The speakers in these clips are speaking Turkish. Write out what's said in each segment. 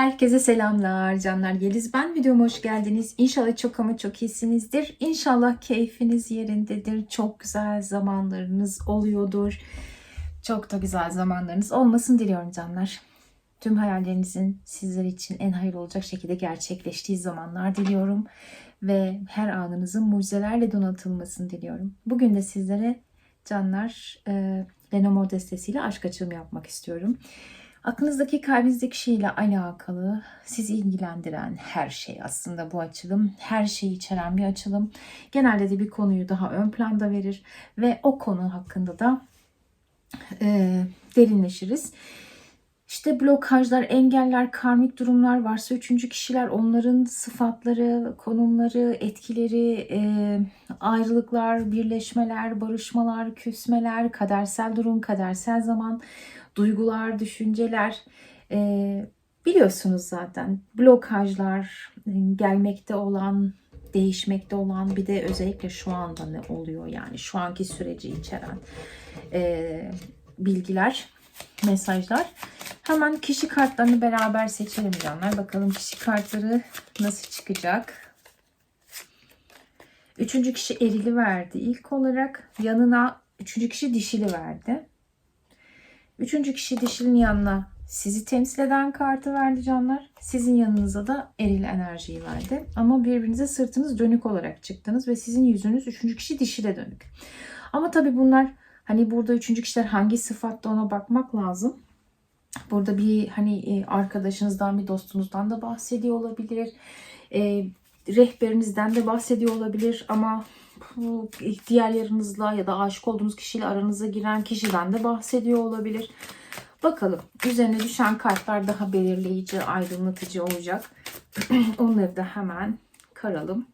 Herkese selamlar canlar. Yeliz ben. Videoma hoş geldiniz. İnşallah çok ama çok iyisinizdir. İnşallah keyfiniz yerindedir. Çok güzel zamanlarınız oluyordur. Çok da güzel zamanlarınız olmasın diliyorum canlar. Tüm hayallerinizin sizler için en hayırlı olacak şekilde gerçekleştiği zamanlar diliyorum. Ve her anınızın mucizelerle donatılmasını diliyorum. Bugün de sizlere canlar e, Lenormand destesiyle aşk açılımı yapmak istiyorum. Aklınızdaki kalbinizdeki kişiyle alakalı sizi ilgilendiren her şey aslında bu açılım. Her şeyi içeren bir açılım. Genelde de bir konuyu daha ön planda verir ve o konu hakkında da e, derinleşiriz. İşte blokajlar, engeller, karmik durumlar varsa üçüncü kişiler onların sıfatları, konumları, etkileri, e, ayrılıklar, birleşmeler, barışmalar, küsmeler, kadersel durum, kadersel zaman, duygular, düşünceler e, biliyorsunuz zaten. Blokajlar, e, gelmekte olan, değişmekte olan bir de özellikle şu anda ne oluyor yani şu anki süreci içeren e, bilgiler, mesajlar. Hemen kişi kartlarını beraber seçelim canlar. Bakalım kişi kartları nasıl çıkacak. Üçüncü kişi erili verdi. İlk olarak yanına üçüncü kişi dişili verdi. Üçüncü kişi dişilin yanına sizi temsil eden kartı verdi canlar. Sizin yanınıza da eril enerjiyi verdi. Ama birbirinize sırtınız dönük olarak çıktınız ve sizin yüzünüz üçüncü kişi dişile dönük. Ama tabii bunlar hani burada üçüncü kişiler hangi sıfatta ona bakmak lazım. Burada bir hani arkadaşınızdan bir dostunuzdan da bahsediyor olabilir. E, rehberinizden de bahsediyor olabilir ama diğer yarınızla ya da aşık olduğunuz kişiyle aranıza giren kişiden de bahsediyor olabilir. Bakalım üzerine düşen kartlar daha belirleyici, aydınlatıcı olacak. Onları da hemen karalım.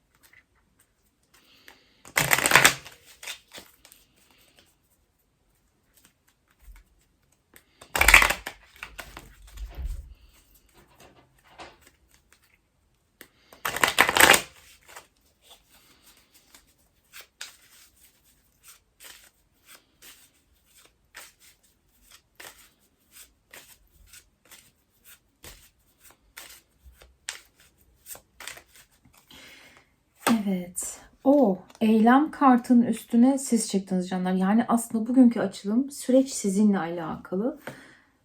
Evet. O eylem kartının üstüne siz çıktınız canlar. Yani aslında bugünkü açılım süreç sizinle alakalı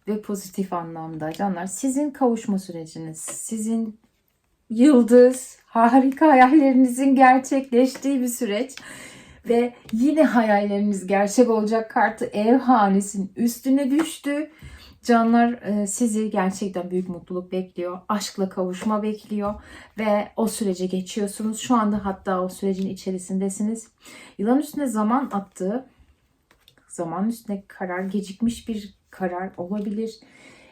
ve pozitif anlamda canlar. Sizin kavuşma süreciniz, sizin yıldız, harika hayallerinizin gerçekleştiği bir süreç. Ve yine hayalleriniz gerçek olacak kartı ev hanesinin üstüne düştü. Canlar e, sizi gerçekten büyük mutluluk bekliyor. Aşkla kavuşma bekliyor ve o sürece geçiyorsunuz. Şu anda hatta o sürecin içerisindesiniz. Yılan üstüne zaman attığı, zaman üstüne karar, gecikmiş bir karar olabilir.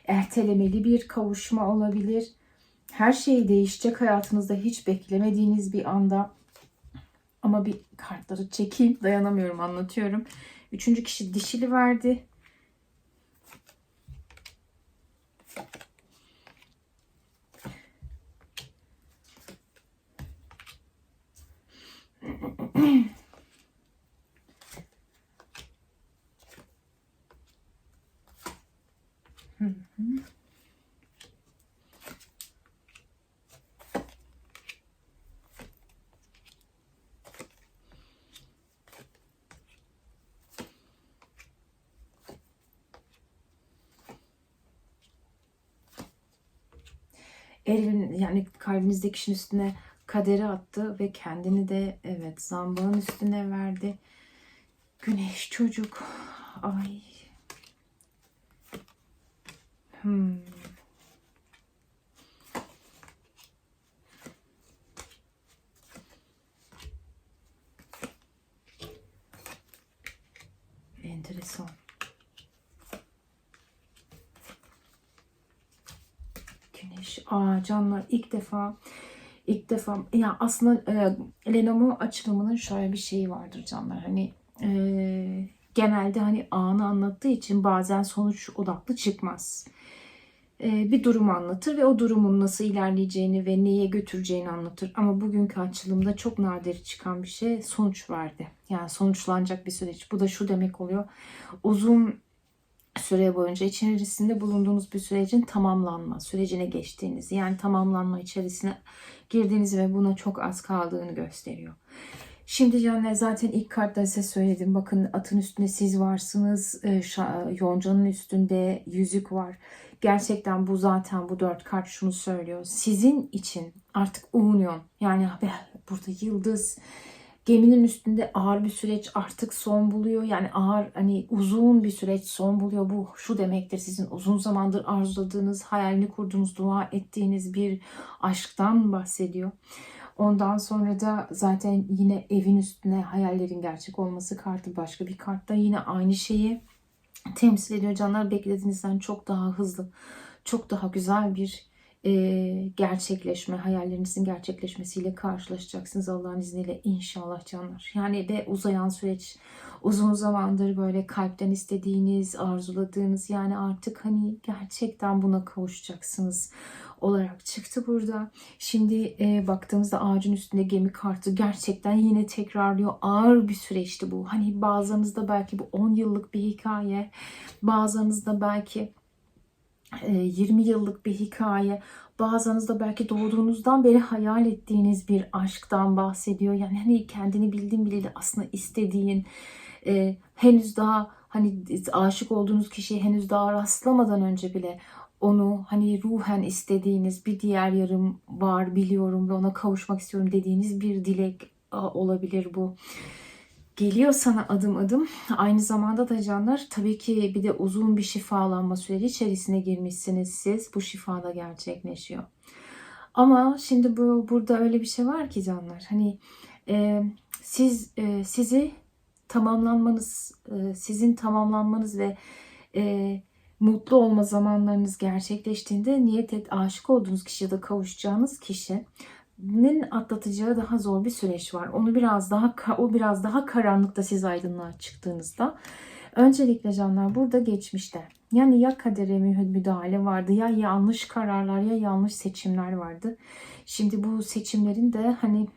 Ertelemeli bir kavuşma olabilir. Her şey değişecek hayatınızda hiç beklemediğiniz bir anda. Ama bir kartları çekeyim. Dayanamıyorum anlatıyorum. Üçüncü kişi dişili verdi. Elin yani kalbinizdeki kişinin üstüne kaderi attı ve kendini de evet zambağın üstüne verdi. Güneş çocuk. Ay. Hmm. Enteresan. Güneş. Aa canlar ilk defa ilk defa ya aslında e, Lenomo açılımının şöyle bir şeyi vardır canlar. Hani e, genelde hani anı anlattığı için bazen sonuç odaklı çıkmaz. E, bir durum anlatır ve o durumun nasıl ilerleyeceğini ve neye götüreceğini anlatır. Ama bugünkü açılımda çok nadir çıkan bir şey sonuç verdi. Yani sonuçlanacak bir süreç. Bu da şu demek oluyor. Uzun süre boyunca içerisinde bulunduğunuz bir sürecin tamamlanma sürecine geçtiğiniz yani tamamlanma içerisine girdiğiniz ve buna çok az kaldığını gösteriyor. Şimdi canlar zaten ilk kartta size söyledim. Bakın atın üstünde siz varsınız. e, Yoncanın üstünde yüzük var. Gerçekten bu zaten bu dört kart şunu söylüyor. Sizin için artık union yani burada yıldız geminin üstünde ağır bir süreç artık son buluyor. Yani ağır hani uzun bir süreç son buluyor. Bu şu demektir sizin uzun zamandır arzuladığınız, hayalini kurduğunuz, dua ettiğiniz bir aşktan bahsediyor. Ondan sonra da zaten yine evin üstüne hayallerin gerçek olması kartı başka bir kartta yine aynı şeyi temsil ediyor. Canlar beklediğinizden çok daha hızlı, çok daha güzel bir gerçekleşme, hayallerinizin gerçekleşmesiyle karşılaşacaksınız Allah'ın izniyle inşallah canlar. Yani ve uzayan süreç uzun zamandır böyle kalpten istediğiniz, arzuladığınız yani artık hani gerçekten buna kavuşacaksınız olarak çıktı burada. Şimdi e, baktığımızda ağacın üstünde gemi kartı gerçekten yine tekrarlıyor. Ağır bir süreçti bu. Hani bazılarınızda belki bu 10 yıllık bir hikaye, bazılarınızda belki 20 yıllık bir hikaye, bazılarınızda belki doğduğunuzdan beri hayal ettiğiniz bir aşktan bahsediyor. Yani hani kendini bildiğin bileli aslında istediğin, e, henüz daha hani aşık olduğunuz kişiye henüz daha rastlamadan önce bile onu hani ruhen istediğiniz bir diğer yarım var biliyorum ve ona kavuşmak istiyorum dediğiniz bir dilek olabilir bu. Geliyor sana adım adım. Aynı zamanda da canlar tabii ki bir de uzun bir şifalanma süreci içerisine girmişsiniz siz. Bu şifa da gerçekleşiyor. Ama şimdi bu burada öyle bir şey var ki canlar. Hani e, siz e, sizi tamamlanmanız, e, sizin tamamlanmanız ve e, mutlu olma zamanlarınız gerçekleştiğinde niyet et aşık olduğunuz kişi ya da kavuşacağınız kişinin atlatacağı daha zor bir süreç var. Onu biraz daha o biraz daha karanlıkta siz aydınlığa çıktığınızda öncelikle canlar burada geçmişte yani ya kadere müdahale vardı ya yanlış kararlar ya yanlış seçimler vardı. Şimdi bu seçimlerin de hani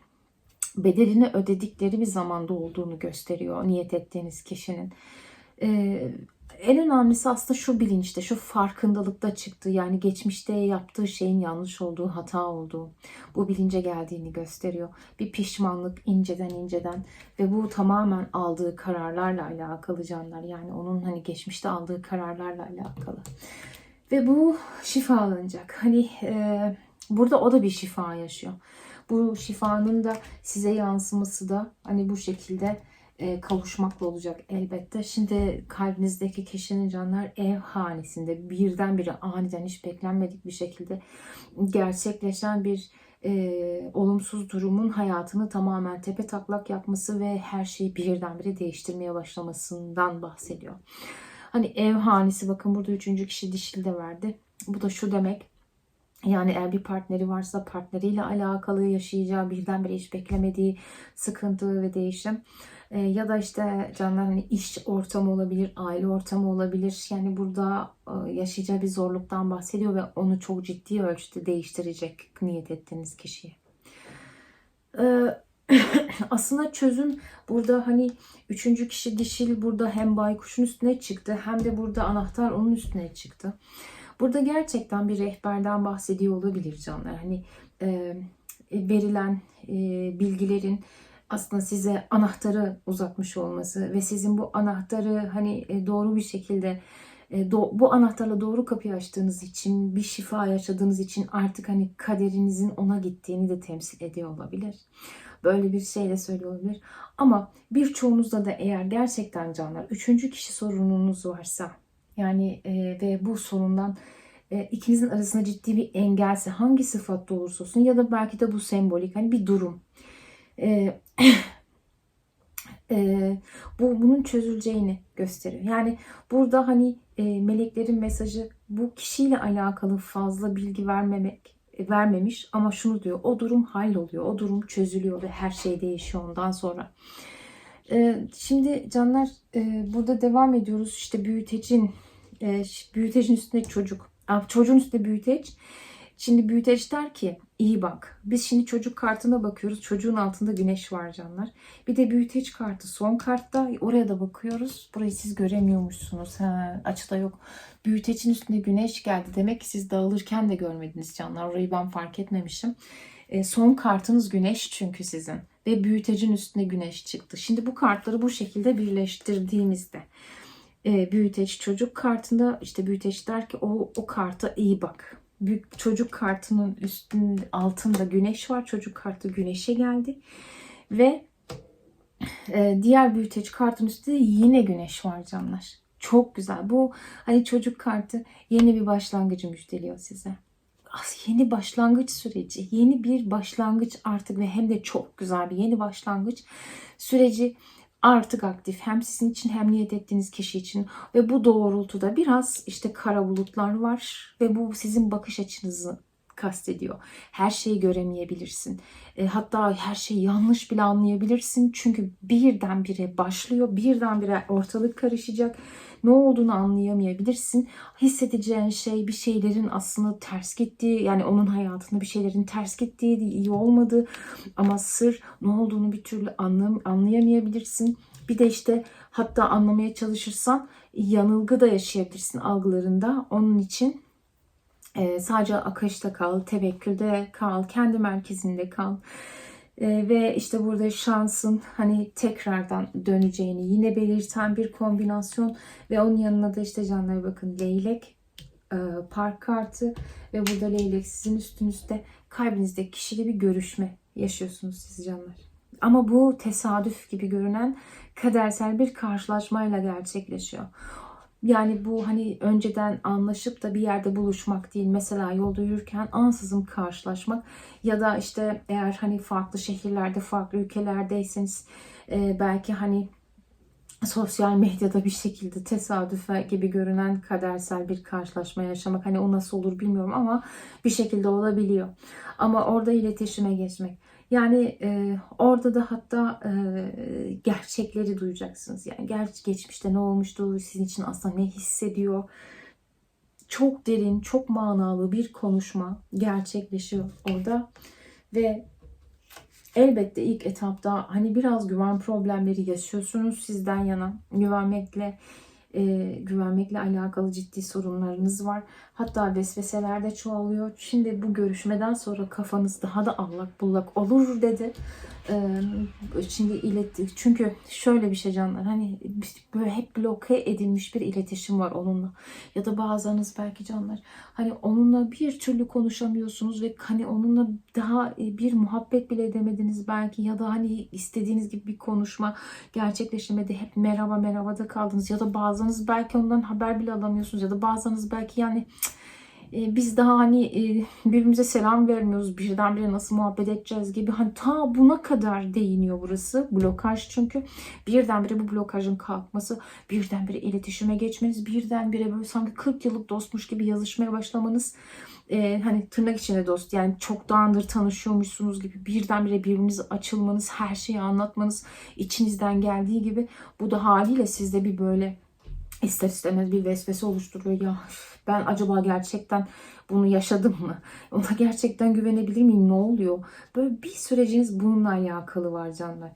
bedelini ödedikleri bir zamanda olduğunu gösteriyor niyet ettiğiniz kişinin. Ee, en önemlisi aslında şu bilinçte, şu farkındalıkta çıktı. Yani geçmişte yaptığı şeyin yanlış olduğu, hata olduğu, bu bilince geldiğini gösteriyor. Bir pişmanlık inceden inceden ve bu tamamen aldığı kararlarla alakalı canlar. Yani onun hani geçmişte aldığı kararlarla alakalı. Ve bu şifalanacak. Hani e, burada o da bir şifa yaşıyor. Bu şifanın da size yansıması da hani bu şekilde e, kavuşmakla olacak elbette. Şimdi kalbinizdeki kişinin canlar ev hanesinde birdenbire aniden hiç beklenmedik bir şekilde gerçekleşen bir e, olumsuz durumun hayatını tamamen tepe taklak yapması ve her şeyi birdenbire değiştirmeye başlamasından bahsediyor. Hani ev hanesi bakın burada üçüncü kişi dişil de verdi. Bu da şu demek yani eğer bir partneri varsa partneriyle alakalı yaşayacağı birdenbire hiç beklemediği sıkıntı ve değişim. Ee, ya da işte canlar hani iş ortamı olabilir, aile ortamı olabilir. Yani burada e, yaşayacağı bir zorluktan bahsediyor ve onu çok ciddi ölçüde değiştirecek niyet ettiğiniz kişiye. Ee, aslında çözüm burada hani üçüncü kişi dişil burada hem baykuşun üstüne çıktı hem de burada anahtar onun üstüne çıktı. Burada gerçekten bir rehberden bahsediyor olabilir canlar. Hani e, verilen e, bilgilerin aslında size anahtarı uzatmış olması ve sizin bu anahtarı hani e, doğru bir şekilde e, bu anahtarla doğru kapıyı açtığınız için bir şifa yaşadığınız için artık hani kaderinizin ona gittiğini de temsil ediyor olabilir. Böyle bir şey de söylüyor olabilir. Ama birçoğunuzda da eğer gerçekten canlar üçüncü kişi sorununuz varsa yani e, ve bu sorundan e, ikinizin arasında ciddi bir engelse hangi sıfatta olursa olsun ya da belki de bu sembolik hani bir durum. E, e, bu bunun çözüleceğini gösteriyor. Yani burada hani e, meleklerin mesajı bu kişiyle alakalı fazla bilgi vermemek e, vermemiş ama şunu diyor o durum halloluyor o durum çözülüyor ve her şey değişiyor ondan sonra. E, şimdi canlar e, burada devam ediyoruz işte büyütecin e, büyütecin üstünde çocuk çocuğun üstünde büyüteç Şimdi büyüteç der ki iyi bak. Biz şimdi çocuk kartına bakıyoruz. Çocuğun altında güneş var canlar. Bir de büyüteç kartı son kartta. Oraya da bakıyoruz. Burayı siz göremiyormuşsunuz. Ha, açıda yok. Büyütecin üstünde güneş geldi. Demek ki siz dağılırken de görmediniz canlar. Orayı ben fark etmemişim. E, son kartınız güneş çünkü sizin. Ve büyütecin üstünde güneş çıktı. Şimdi bu kartları bu şekilde birleştirdiğimizde e, büyüteç çocuk kartında işte büyüteç der ki o, o karta iyi bak. Büyük çocuk kartının üstünde altında güneş var. Çocuk kartı güneşe geldi. Ve e, diğer büyüteç kartın üstünde yine güneş var canlar. Çok güzel. Bu hani çocuk kartı yeni bir başlangıcı müjdeliyor size. As- Yeni başlangıç süreci, yeni bir başlangıç artık ve hem de çok güzel bir yeni başlangıç süreci artık aktif. Hem sizin için hem niyet ettiğiniz kişi için. Ve bu doğrultuda biraz işte kara bulutlar var. Ve bu sizin bakış açınızı kastediyor. Her şeyi göremeyebilirsin. E, hatta her şeyi yanlış bile anlayabilirsin. Çünkü birdenbire başlıyor, birdenbire ortalık karışacak. Ne olduğunu anlayamayabilirsin. Hissedeceğin şey bir şeylerin aslında ters gittiği, yani onun hayatında bir şeylerin ters gittiği, iyi olmadığı ama sır ne olduğunu bir türlü anlam anlayamayabilirsin. Bir de işte hatta anlamaya çalışırsan yanılgı da yaşayabilirsin algılarında. Onun için e, sadece akışta kal, tevekkülde kal, kendi merkezinde kal. E, ve işte burada şansın hani tekrardan döneceğini yine belirten bir kombinasyon ve onun yanına da işte canlara bakın leylek, e, park kartı ve burada leylek sizin üstünüzde kalbinizde kişiyle bir görüşme yaşıyorsunuz siz canlar. Ama bu tesadüf gibi görünen kadersel bir karşılaşmayla gerçekleşiyor. Yani bu hani önceden anlaşıp da bir yerde buluşmak değil. Mesela yolda yürürken ansızın karşılaşmak ya da işte eğer hani farklı şehirlerde, farklı ülkelerdeyseniz e, belki hani sosyal medyada bir şekilde tesadüfe gibi görünen kadersel bir karşılaşma yaşamak. Hani o nasıl olur bilmiyorum ama bir şekilde olabiliyor. Ama orada iletişime geçmek. Yani e, orada da hatta e, gerçekleri duyacaksınız. Yani gerçi geçmişte ne olmuştu, sizin için aslında ne hissediyor. Çok derin, çok manalı bir konuşma gerçekleşiyor orada. Ve elbette ilk etapta hani biraz güven problemleri yaşıyorsunuz sizden yana. Güvenmekle e, güvenmekle alakalı ciddi sorunlarınız var. Hatta vesveseler de çoğalıyor. Şimdi bu görüşmeden sonra kafanız daha da allak bullak olur dedi. E, şimdi iletti. Çünkü şöyle bir şey canlar. Hani böyle hep bloke edilmiş bir iletişim var onunla. Ya da bazılarınız belki canlar. Hani onunla bir türlü konuşamıyorsunuz ve hani onunla daha bir muhabbet bile edemediniz belki ya da hani istediğiniz gibi bir konuşma gerçekleşmedi. Hep merhaba merhaba da kaldınız ya da bazılarınız belki ondan haber bile alamıyorsunuz ya da bazılarınız belki yani e, biz daha hani e, birbirimize selam vermiyoruz birdenbire nasıl muhabbet edeceğiz gibi. Hani ta buna kadar değiniyor burası blokaj. Çünkü birdenbire bu blokajın kalkması birdenbire iletişime geçmeniz birdenbire böyle sanki 40 yıllık dostmuş gibi yazışmaya başlamanız e, hani tırnak içinde dost yani çoktandır tanışıyormuşsunuz gibi birdenbire birbirinize açılmanız her şeyi anlatmanız içinizden geldiği gibi bu da haliyle sizde bir böyle ister istemez bir vesvese oluşturuyor ya ben acaba gerçekten bunu yaşadım mı? Ona gerçekten güvenebilir miyim? Ne oluyor? Böyle bir süreciniz bununla alakalı var canlar.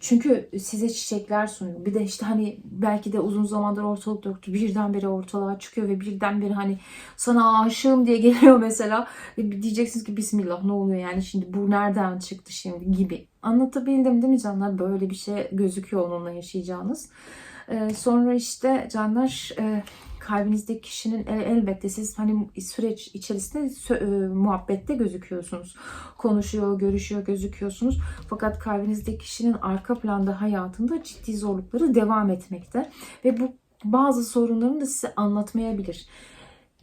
Çünkü size çiçekler sunuyor. Bir de işte hani belki de uzun zamandır ortalık yoktu. Birdenbire ortalığa çıkıyor ve birdenbire hani sana aşığım diye geliyor mesela. Diyeceksiniz ki Bismillah ne oluyor yani şimdi bu nereden çıktı şimdi gibi. Anlatabildim değil mi canlar? Böyle bir şey gözüküyor onunla yaşayacağınız. Sonra işte canlar kalbinizdeki kişinin elbette siz hani süreç içerisinde e, muhabbette gözüküyorsunuz. Konuşuyor, görüşüyor, gözüküyorsunuz. Fakat kalbinizdeki kişinin arka planda hayatında ciddi zorlukları devam etmekte. Ve bu bazı sorunlarını da size anlatmayabilir.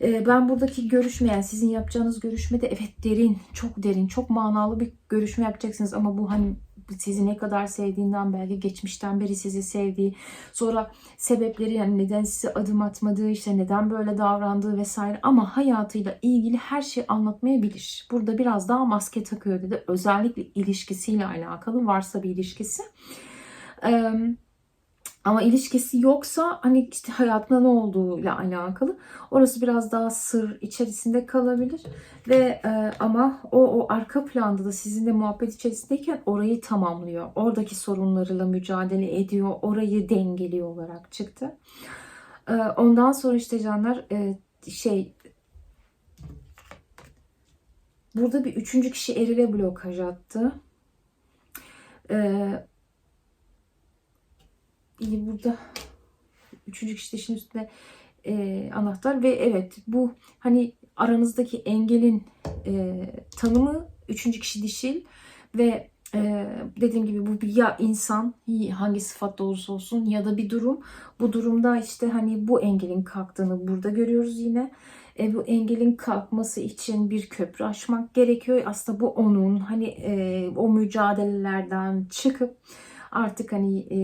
Ben buradaki görüşme yani sizin yapacağınız görüşmede evet derin, çok derin, çok manalı bir görüşme yapacaksınız ama bu hani sizi ne kadar sevdiğinden belki geçmişten beri sizi sevdiği, sonra sebepleri yani neden size adım atmadığı, işte neden böyle davrandığı vesaire ama hayatıyla ilgili her şeyi anlatmayabilir. Burada biraz daha maske takıyor dedi. Özellikle ilişkisiyle alakalı varsa bir ilişkisi. Ee, Ama ilişkisi yoksa hani işte hayatında ne olduğuyla alakalı. Orası biraz daha sır içerisinde kalabilir. Ve e, ama o, o arka planda da sizinle muhabbet içerisindeyken orayı tamamlıyor. Oradaki sorunlarıyla mücadele ediyor. Orayı dengeliyor olarak çıktı. E, ondan sonra işte canlar e, şey burada bir üçüncü kişi erile blokaj attı. Ee, iyi burada üçüncü kişi dişin üstünde e, anahtar ve evet bu hani aranızdaki engelin e, tanımı üçüncü kişi dişil ve e, dediğim gibi bu bir ya insan hangi sıfat olursa olsun ya da bir durum bu durumda işte hani bu engelin kalktığını burada görüyoruz yine e, bu engelin kalkması için bir köprü aşmak gerekiyor. Aslında bu onun hani e, o mücadelelerden çıkıp artık hani e,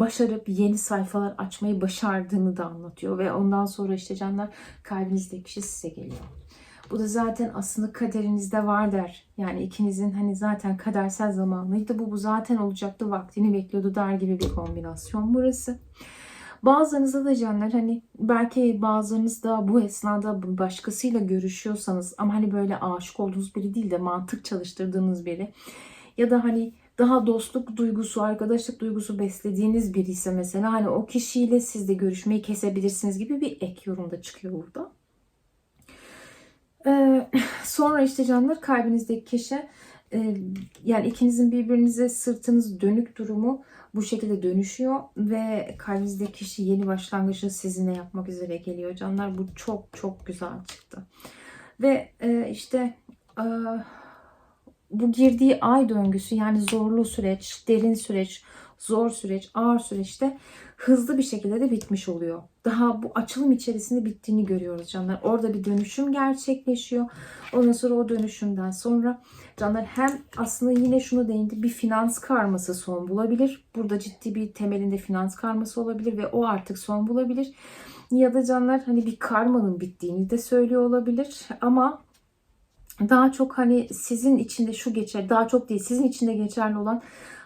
başarıp yeni sayfalar açmayı başardığını da anlatıyor. Ve ondan sonra işte canlar kalbinizdeki kişi size geliyor. Bu da zaten aslında kaderinizde var der. Yani ikinizin hani zaten kadersel zamanıydı. Bu, bu zaten olacaktı vaktini bekliyordu der gibi bir kombinasyon burası. Bazılarınızda da canlar hani belki bazılarınız da bu esnada başkasıyla görüşüyorsanız ama hani böyle aşık olduğunuz biri değil de mantık çalıştırdığınız biri ya da hani daha dostluk duygusu, arkadaşlık duygusu beslediğiniz biri ise mesela hani o kişiyle siz de görüşmeyi kesebilirsiniz gibi bir ek yorumda çıkıyor burada. Ee, sonra işte canlar kalbinizdeki kişi e, yani ikinizin birbirinize sırtınız dönük durumu bu şekilde dönüşüyor ve kalbinizdeki kişi yeni başlangıcı sizinle yapmak üzere geliyor canlar. Bu çok çok güzel çıktı. Ve e, işte e, bu girdiği ay döngüsü yani zorlu süreç, derin süreç, zor süreç, ağır süreçte hızlı bir şekilde de bitmiş oluyor. Daha bu açılım içerisinde bittiğini görüyoruz canlar. Orada bir dönüşüm gerçekleşiyor. Ondan sonra o dönüşümden sonra canlar hem aslında yine şunu değindi bir finans karması son bulabilir. Burada ciddi bir temelinde finans karması olabilir ve o artık son bulabilir. Ya da canlar hani bir karmanın bittiğini de söylüyor olabilir. Ama daha çok hani sizin içinde şu geçer, daha çok değil sizin içinde geçerli olan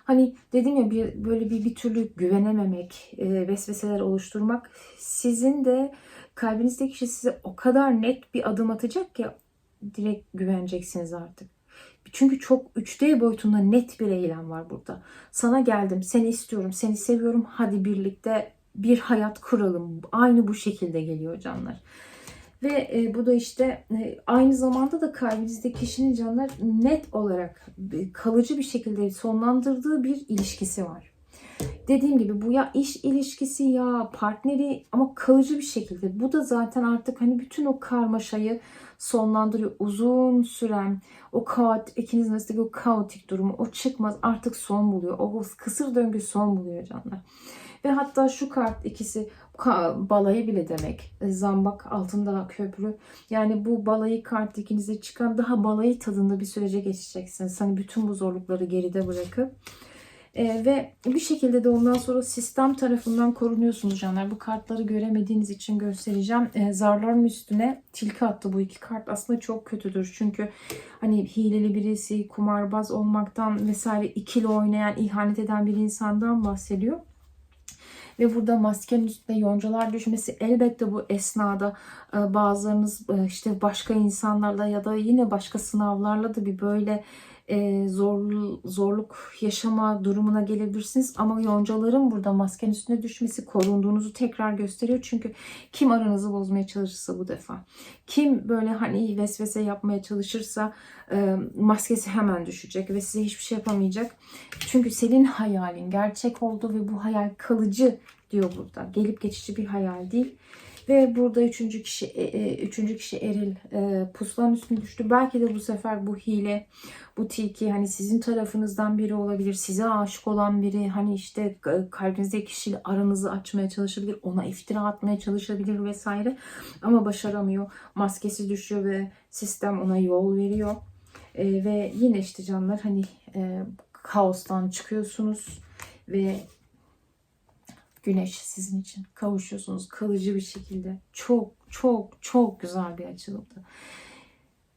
Hani dedim ya bir böyle bir bir türlü güvenememek, e, vesveseler oluşturmak sizin de kalbinizdeki kişi size o kadar net bir adım atacak ki direkt güveneceksiniz artık. Çünkü çok 3D boyutunda net bir eylem var burada. Sana geldim, seni istiyorum, seni seviyorum. Hadi birlikte bir hayat kuralım. Aynı bu şekilde geliyor canlar. Ve e, bu da işte e, aynı zamanda da kalbinizde kişinin canlar net olarak e, kalıcı bir şekilde sonlandırdığı bir ilişkisi var. Dediğim gibi bu ya iş ilişkisi ya partneri ama kalıcı bir şekilde. Bu da zaten artık hani bütün o karmaşayı sonlandırıyor. Uzun süren o kaot, ikinizin arasındaki o kaotik durumu, o çıkmaz artık son buluyor. O kısır döngü son buluyor canlar. Ve hatta şu kart ikisi balayı bile demek. E, zambak altında köprü. Yani bu balayı kart ikinize çıkan daha balayı tadında bir sürece geçeceksiniz. Hani bütün bu zorlukları geride bırakıp. Ee, ve bir şekilde de ondan sonra sistem tarafından korunuyorsunuz canlar. Bu kartları göremediğiniz için göstereceğim. Ee, zarların üstüne tilki attı bu iki kart. Aslında çok kötüdür. Çünkü hani hileli birisi, kumarbaz olmaktan vesaire ikili oynayan, ihanet eden bir insandan bahsediyor. Ve burada maskenin üstünde yoncalar düşmesi elbette bu esnada e, bazılarınız e, işte başka insanlarla ya da yine başka sınavlarla da bir böyle e, zor, zorluk yaşama durumuna gelebilirsiniz. Ama yoncaların burada maskenin üstüne düşmesi korunduğunuzu tekrar gösteriyor. Çünkü kim aranızı bozmaya çalışırsa bu defa, kim böyle hani vesvese yapmaya çalışırsa e, maskesi hemen düşecek ve size hiçbir şey yapamayacak. Çünkü senin hayalin gerçek oldu ve bu hayal kalıcı diyor burada. Gelip geçici bir hayal değil. Ve burada üçüncü kişi e, e, üçüncü kişi Eril e, pusulanın üstüne düştü. Belki de bu sefer bu hile, bu tilki hani sizin tarafınızdan biri olabilir. Size aşık olan biri hani işte kalbinizdeki kişiyle aranızı açmaya çalışabilir. Ona iftira atmaya çalışabilir vesaire. Ama başaramıyor. Maskesi düşüyor ve sistem ona yol veriyor. Ve yine işte canlar hani kaostan çıkıyorsunuz ve güneş sizin için kavuşuyorsunuz kalıcı bir şekilde. Çok çok çok güzel bir açılımdı.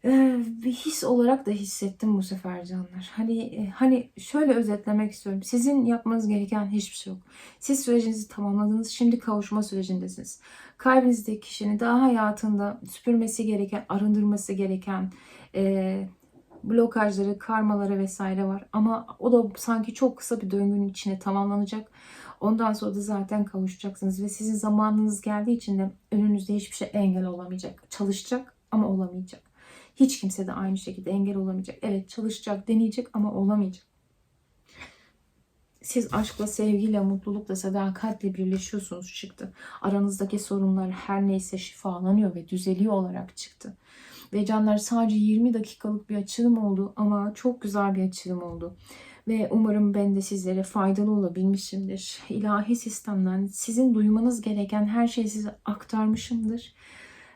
Ee, bir his olarak da hissettim bu sefer canlar. Hani e, hani şöyle özetlemek istiyorum. Sizin yapmanız gereken hiçbir şey yok. Siz sürecinizi tamamladınız. Şimdi kavuşma sürecindesiniz. Kalbinizdeki kişinin daha hayatında süpürmesi gereken, arındırması gereken e, blokajları, karmaları vesaire var. Ama o da sanki çok kısa bir döngünün içine tamamlanacak. Ondan sonra da zaten kavuşacaksınız ve sizin zamanınız geldiği için de önünüzde hiçbir şey engel olamayacak. Çalışacak ama olamayacak. Hiç kimse de aynı şekilde engel olamayacak. Evet çalışacak, deneyecek ama olamayacak. Siz aşkla, sevgiyle, mutlulukla, sadakatle birleşiyorsunuz çıktı. Aranızdaki sorunlar her neyse şifalanıyor ve düzeliyor olarak çıktı. Ve canlar sadece 20 dakikalık bir açılım oldu ama çok güzel bir açılım oldu. Ve umarım ben de sizlere faydalı olabilmişimdir. İlahi sistemden sizin duymanız gereken her şeyi size aktarmışımdır.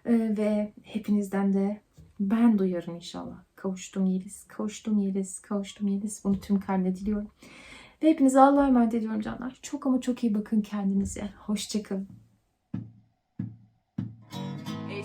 Ee, ve hepinizden de ben duyarım inşallah. Kavuştum Yeliz, kavuştum Yeliz, kavuştum Yeliz. Bunu tüm kalple diliyorum. Ve hepinize Allah'a emanet ediyorum canlar. Çok ama çok iyi bakın kendinize. Hoşçakalın. Ey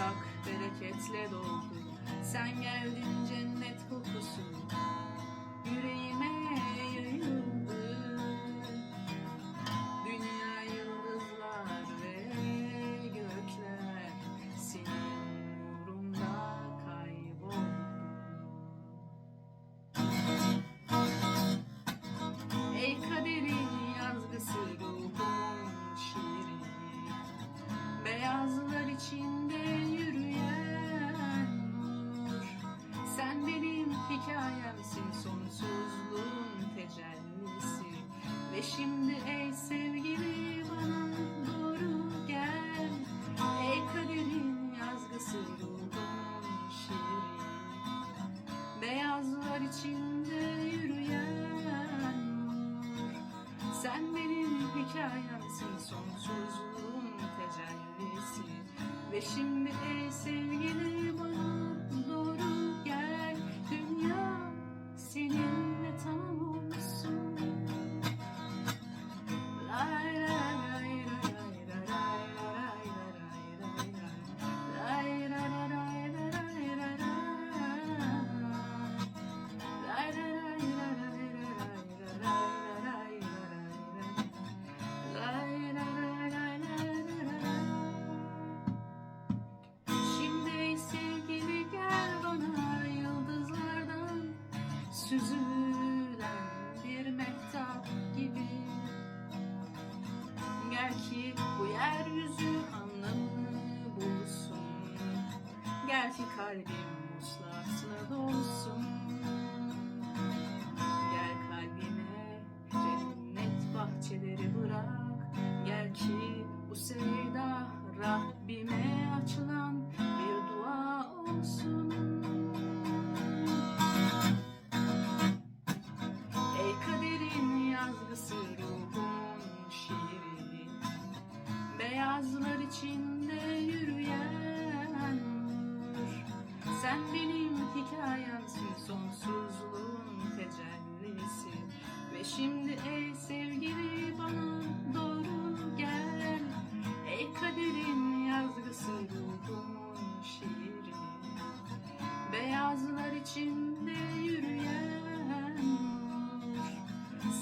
Toprak bereketle doldu Sen geldin cennet kokusu. Yüreğime hikayemsin sonsuzluğun tecellisi. Ve şimdi ey sevgili sözü Sen benim hikayemsin sonsuzluğun tecellisi. Ve şimdi ey sevgili bana doğru gel. Ey kaderin yazgısı ruhun şiiri. Beyazlar içinde yürüyen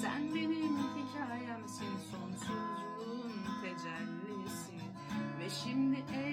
Sen benim hikayemsin sonsuzluğun tecellisi. Ve şimdi ey